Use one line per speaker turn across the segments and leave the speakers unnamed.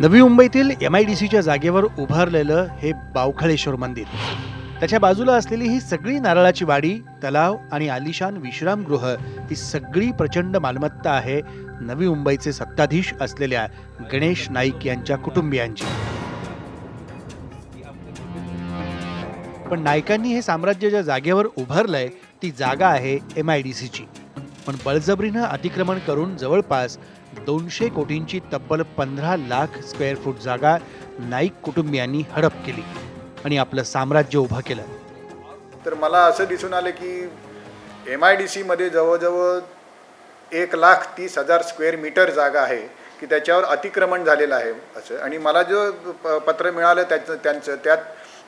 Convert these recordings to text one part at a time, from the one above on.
नवी मुंबईतील M I D सीच्या जागेवर उभारलेलं हे बावखळेश्वर मंदिर. त्याच्या बाजूला असलेली ही सगळी नारळाची वाडी तलाव आणि आलिशान विश्रामगृह ही सगळी प्रचंड मालमत्ता आहे नवी मुंबईचे सत्ताधीश असलेल्या गणेश नाईक यांच्या कुटुंबियांची. पण नायकांनी हे साम्राज्य ज्या जागेवर उभारलंय ती जागा आहे एम आय डी सीची पण बळजबरीनं अतिक्रमण करून जवळपास दोनशे कोटींची तब्बल पंधरा लाख स्क्वेअर फूट जागा नाईक कुटुंबियांनी हडप केली आणि आपलं साम्राज्य उभं केलं.
तर मला असं दिसून आलं की एम आय डी सीमध्ये जवळजवळ एक लाख तीस हजार स्क्वेअर मीटर जागा आहे की त्याच्यावर अतिक्रमण झालेलं आहे असं. आणि मला जो प- पत्र मिळालं त्याचं त्यांचं त्यात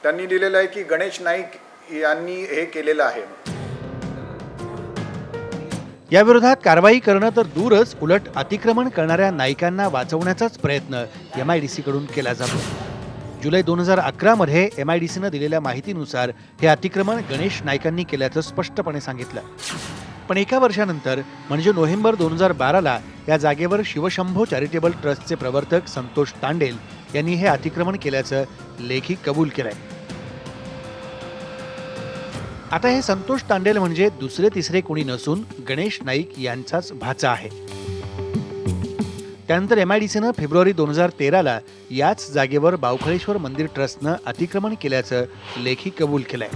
त्यांनी दिलेलं आहे की गणेश नाईक यांनी हे केलेलं आहे.
याविरोधात कारवाई करणं तर दूरच उलट अतिक्रमण करणाऱ्या नायकांना वाचवण्याचाच प्रयत्न एम आय डी सीकडून केला जातो. जुलै दोन हजार अकरामध्ये एम आय डी सीनं दिलेल्या माहितीनुसार हे अतिक्रमण गणेश नायकांनी केल्याचं स्पष्टपणे सांगितलं. पण एका वर्षानंतर म्हणजे नोव्हेंबर दोन हजार बाराला या जागेवर शिवशंभो चॅरिटेबल ट्रस्टचे प्रवर्तक संतोष तांडेल यांनी हे अतिक्रमण केल्याचं लेखी कबूल केलंय. आता हे संतोष तांडेल म्हणजे दुसरे तिसरे कोणी नसून गणेश नाईक यांचाच भाचा आहे. त्यानंतर एम आय डी सीनं फेब्रुवारी दोन हजार तेराला याच जागेवर बावखळेश्वर मंदिर ट्रस्टनं अतिक्रमण केल्याचं लेखी कबूल केलंय.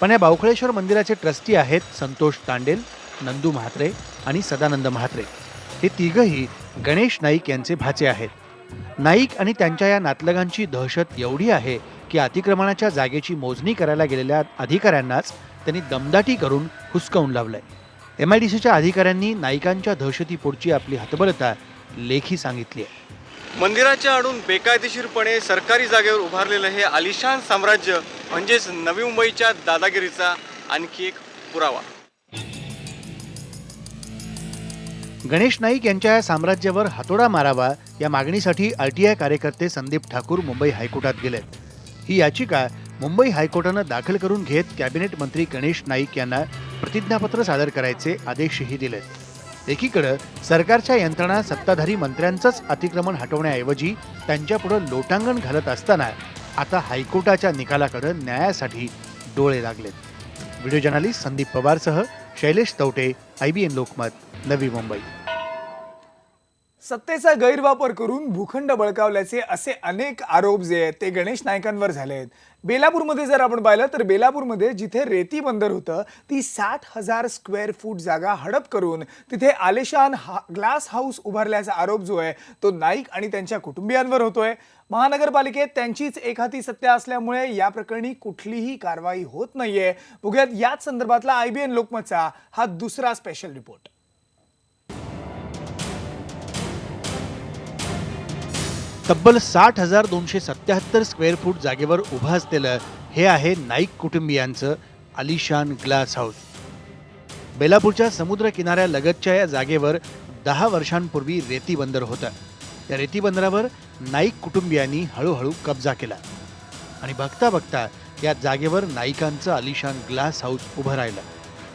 पण या बावखळेश्वर मंदिराचे ट्रस्टी आहेत संतोष तांडेल नंदू म्हात्रे आणि सदानंद म्हात्रे. हे तिघही गणेश नाईक यांचे भाचे आहेत. नाईक आणि त्यांच्या या नातलगांची दहशत एवढी आहे की अतिक्रमणाच्या जागेची मोजणी करायला गेलेल्या अधिकाऱ्यांनाच त्यांनी दमदाटी करून हुसकावून लावलंय. एम आय डी सीच्या अधिकाऱ्यांनी नाईकांच्या दहशतीपोटची आपली हतबलता लेखी सांगितली आहे.
मंदिराच्या आडून बेकायदेशीरपणे सरकारी जागेवर उभारलेलं हे आलिशान साम्राज्य म्हणजेच नवी मुंबईच्या दादागिरीचा आणखी एक पुरावा.
गणेश नाईक यांच्या या साम्राज्यावर हातोडा मारावा या मागणीसाठी आरटीआय कार्यकर्ते संदीप ठाकूर मुंबई हायकोर्टात गेलेत. ही याचिका मुंबई हायकोर्टानं दाखल करून घेत कॅबिनेट मंत्री गणेश नाईक यांना प्रतिज्ञापत्र सादर करायचे आदेशही दिलेत एकीकडं सरकारच्या यंत्रणा सत्ताधारी मंत्र्यांचंच अतिक्रमण हटवण्याऐवजी त्यांच्यापुढं लोटांगण घालत असताना आता हायकोर्टाच्या निकालाकडे न्यायासाठी डोळे लागलेत व्हिडिओ जर्नालिस्ट संदीप पवारसह शैलेश तवटे आयबीएन लोकमत नवी मुंबई.
सत्तेचा गैरवापर करून भूखंड बळकावल्याचे असे अनेक आरोप जे आहेत ते गणेश नायकांवर झाले आहेत. बेलापूरमध्ये जर आपण पाहिलं तर बेलापूरमध्ये जिथे रेती बंदर होतं ती साठ हजार स्क्वेअर फूट जागा हडप करून तिथे आलिशान हा ग्लास हाऊस उभारल्याचा आरोप जो आहे तो नाईक आणि त्यांच्या कुटुंबियांवर होतोय. महानगरपालिकेत त्यांचीच एखादी सत्ता असल्यामुळे या प्रकरणी कुठलीही कारवाई होत नाहीये. बघूयात याच संदर्भातला आयबीएन लोकमतचा हा दुसरा स्पेशल रिपोर्ट
तब्बल साठ हजार दोनशे सत्याहत्तर स्क्वेअर फूट जागेवर उभं असलेलं हे आहे नाईक कुटुंबियांचं आलिशान ग्लास हाऊस बेलापूरच्या समुद्र किनाऱ्यालगतच्या या जागेवर दहा वर्षांपूर्वी रेती बंदर होतं. त्या रेती बंदरावर नाईक कुटुंबियांनी हळूहळू कब्जा केला. आणि बघता बघता या जागेवर नाईकांचं आलिशान ग्लास हाऊस उभं राहिलं.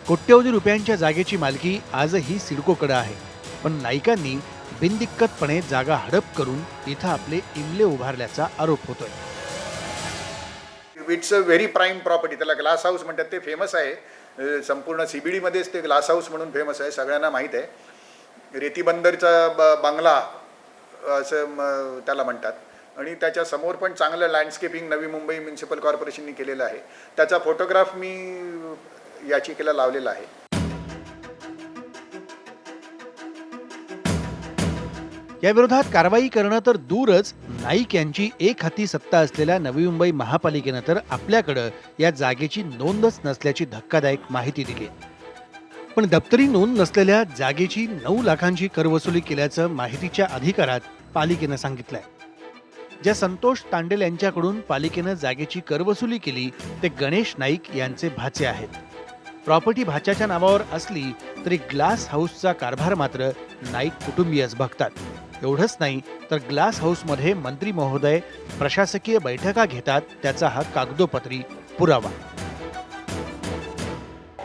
कोट्यवधी रुपयांच्या जागेची मालकी आजही सिडकोकडं आहे. पण नाईकांनी बिनदिक्कतपणे जागा हडप करून इथं आपले इमले उभारल्याचा आरोप होतोय.
It's a very prime property त्याला ग्लास हाऊस म्हणतात. ते फेमस आहे. संपूर्ण सी बी डीमध्येच ते ग्लास हाऊस म्हणून फेमस आहे. सगळ्यांना माहीत आहे. रेती बंदरचा ब बांगला असं त्याला म्हणतात. आणि त्याच्यासमोर पण चांगलं लँडस्केपिंग नवी मुंबई म्युन्सिपल कॉर्पोरेशननी केलेलं आहे. त्याचा फोटोग्राफ मी याचिकेला लावलेला आहे.
या विरोधात कारवाई करणं तर दूरच. नाईक यांची एक हाती सत्ता असलेल्या नवी मुंबई महापालिकेनं तर आपल्याकडं या जागेची नोंदच नसल्याची धक्कादायक माहिती दिली. पण दप्तरी नोंद नसलेल्या जागेची नऊ लाखांची करवसुली केल्याचं माहितीच्या अधिकारात पालिकेनं सांगितलंय. ज्या संतोष तांडेल यांच्याकडून पालिकेनं जागेची करवसुली केली ते गणेश नाईक यांचे भाचे आहेत. प्रॉपर्टी भाच्याच्या नावावर असली तरी ग्लास हाऊसचा कारभार मात्र नाईक कुटुंबीयच बघतात. एवढंच नाही तर ग्लास हाऊसमध्ये मंत्री महोदय प्रशासकीय बैठका घेतात त्याचा हा कागदोपत्री पुरावा.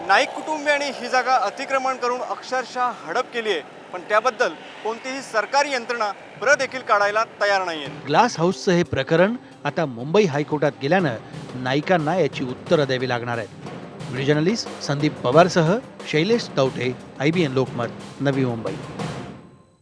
नाईक कुटुंबियांनी ही जागा अतिक्रमण करून अक्षरशः हडप केली आहे. पण त्याबद्दल कोणतीही सरकारी यंत्रणा प्रत देखील काढायला तयार नाही आहे
ग्लास हाऊसचं हे प्रकरण आता मुंबई हायकोर्टात गेल्यानं नाईकांना याची उत्तरं द्यावी लागणार आहेत. Journalist Sandeep पवारसह Shailesh Tawate I B N Lokmat Navi Mumbai.